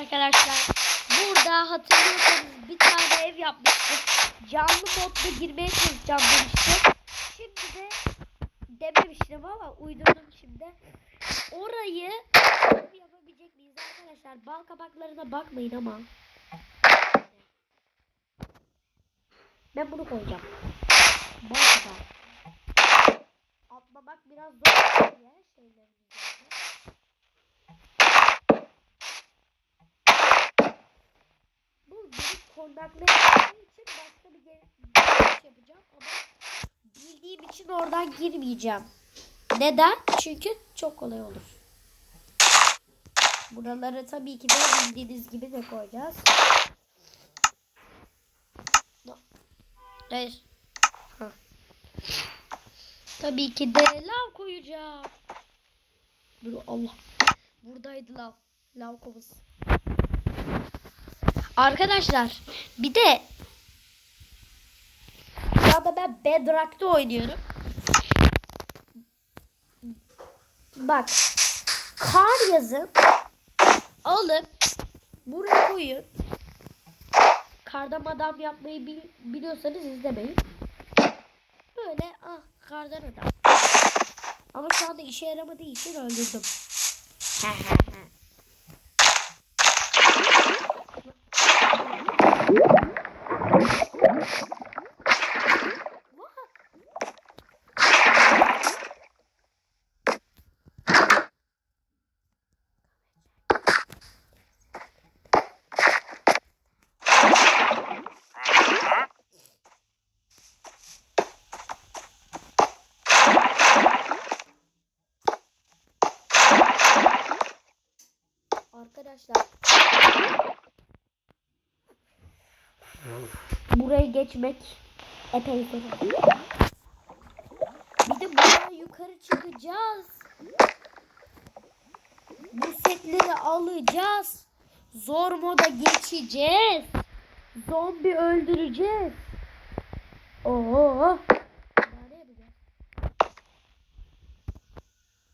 arkadaşlar. Burada hatırlıyorsanız bir tane ev yapmıştık. Canlı modda girmeye çalışacağım demiştim. Şimdi de dememiştim ama uydurdum şimdi. Orayı yapabilecek miyiz arkadaşlar? Bal kabaklarına bakmayın ama. Ben bunu koyacağım. Bal kabağı. Atlamak biraz zor diye şeylerin üzerinde. Bu için başka bir giriş yapacağım ama bildiğim için oradan girmeyeceğim. Neden? Çünkü çok kolay olur. Buraları tabii ki de bildiğiniz gibi de koyacağız. Hayır. Ha. Tabii ki de lav koyacağım. Dur Allah. Buradaydı lav. Lav kovası. Arkadaşlar bir de şu anda ben Bedrock'ta oynuyorum. Bak kar yazın alıp buraya koyun. Kardan adam yapmayı bil- biliyorsanız izlemeyin. Böyle ah kardan adam. Ama şu anda işe yaramadığı için öldürdüm. Arkadaşlar buraya geçmek epey zor. Bir de buraya yukarı çıkacağız. Bu setleri alacağız. Zor moda geçeceğiz. Zombi öldüreceğiz. Oo.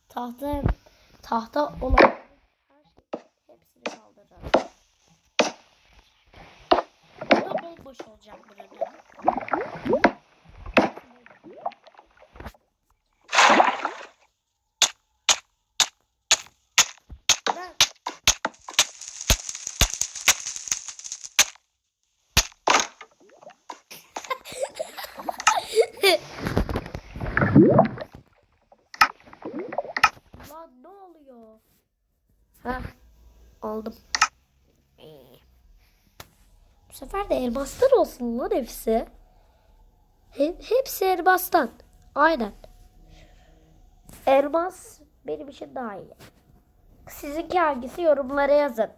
Tahta tahta olan olacak buranın. Ben- Lan ne oluyor? Ha aldım. Ee, Bu sefer de elmastan olsun lan hepsi. He- hepsi elmastan. Aynen. Elmas benim için daha iyi. Sizinki hangisi yorumlara yazın.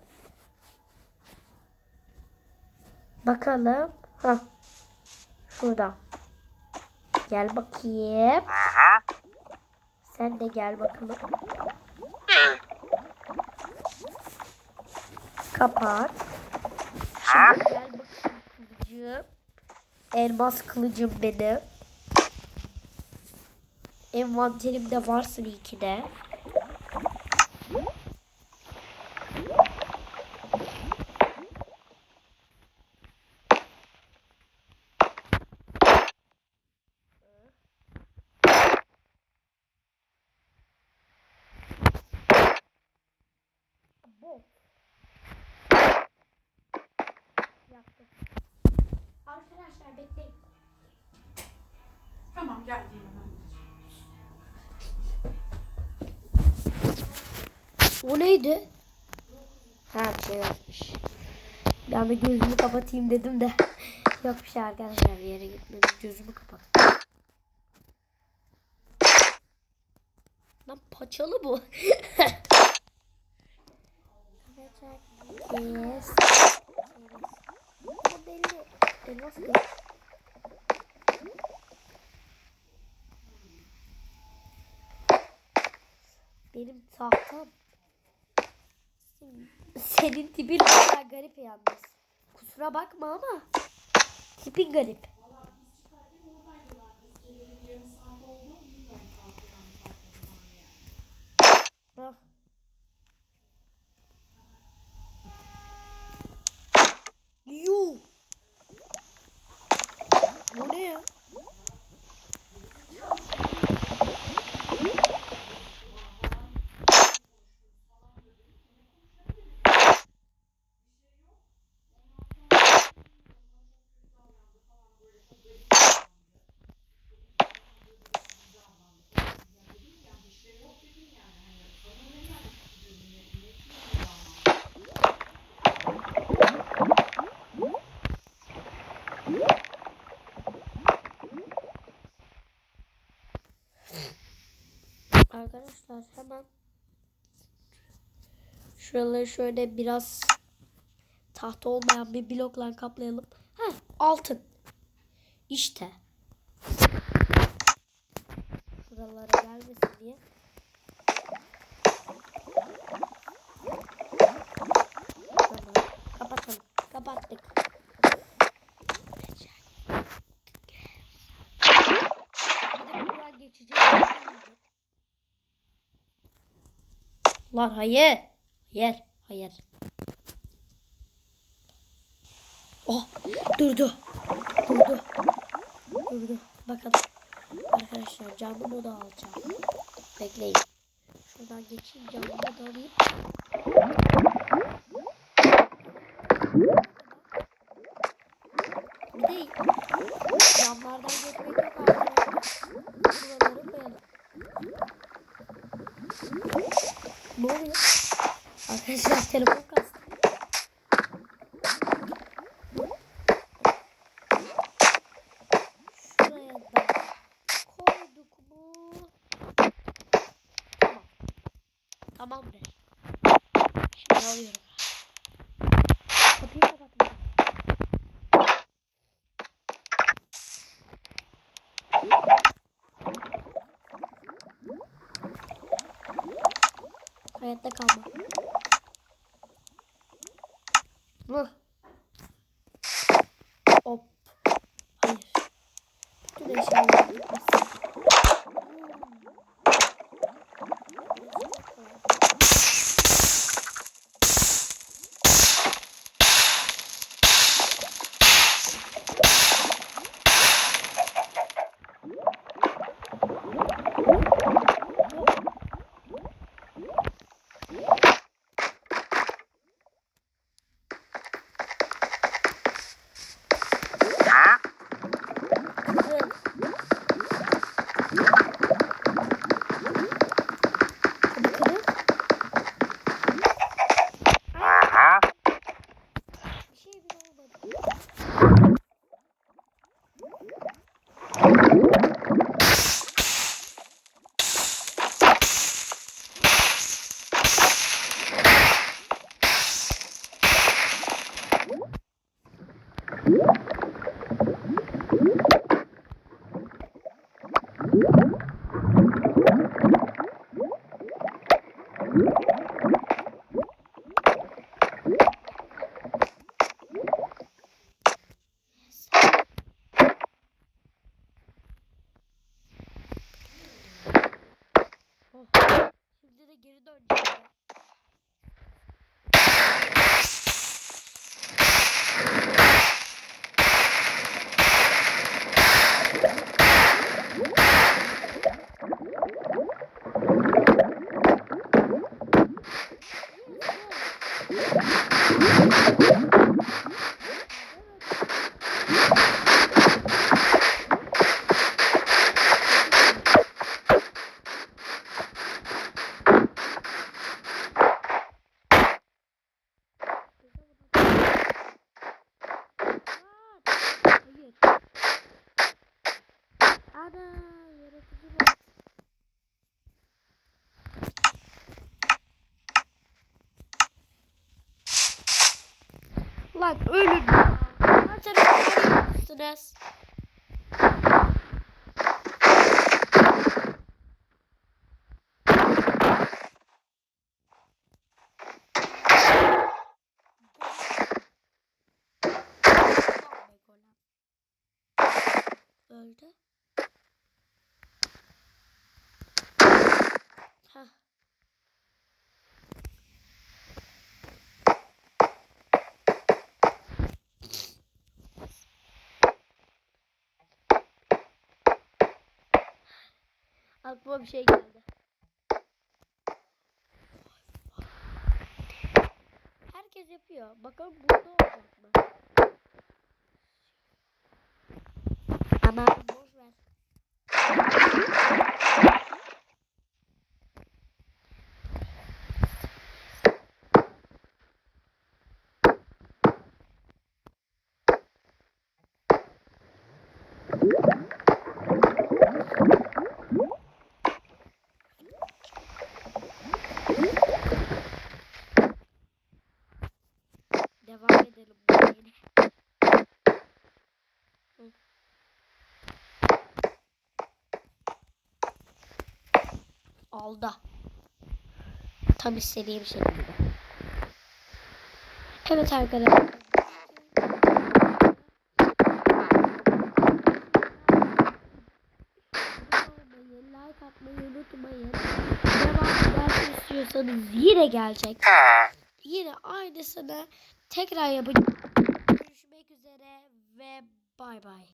Bakalım. Ha. Şurada. Gel bakayım. Sen de gel bakalım. Kapat. Şimdi kılıcım. Elmas kılıcım benim. Envanterimde varsın iyi ki de. Bu. Yaptım. Arkadaşlar bekleyin. Tamam geldim hemen. O neydi? Ha bir şey yokmuş. Bir anda gözümü kapatayım dedim de. Yok bir şey arkadaşlar bir yere gitmedim. Gözümü kapat. Lan paçalı bu. yes. O belli. Elmas Benim tahtam senin tipin garip yalnız. Kusura bakma ama tipin garip. Bak. Arkadaşlar hemen şuraları şöyle biraz tahta olmayan bir blokla kaplayalım. Heh, altın. İşte. Şuralara gelmesin diye. Kapatalım. Kapattık. Bir de buradan geçeceğiz. Lan hayır. Hayır. Hayır. Oh durdu. Durdu. Durdu. Bakalım. Arkadaşlar canlı moda alacağım. Bekleyin. Şuradan geçeyim canlı moda alayım. Bir de yanlardan geçmek yok arkadaşlar. Buraları koyalım. Ne oluyor? Arkadaşlar telefon kastı. Şuraya? Tamam. Kapıyı kapatın. Hayatta kalma. Look, Lan ölün ya. Zaten Aklıma bir şey geldi. Herkes yapıyor. Bakalım burada olacak mı? Ama Aldı. Tam istediğim şekilde. Evet arkadaşlar. like atmayı istiyorsanız yine gelecek. Yine aynısını tekrar yapacağım. Görüşmek üzere ve bay bay.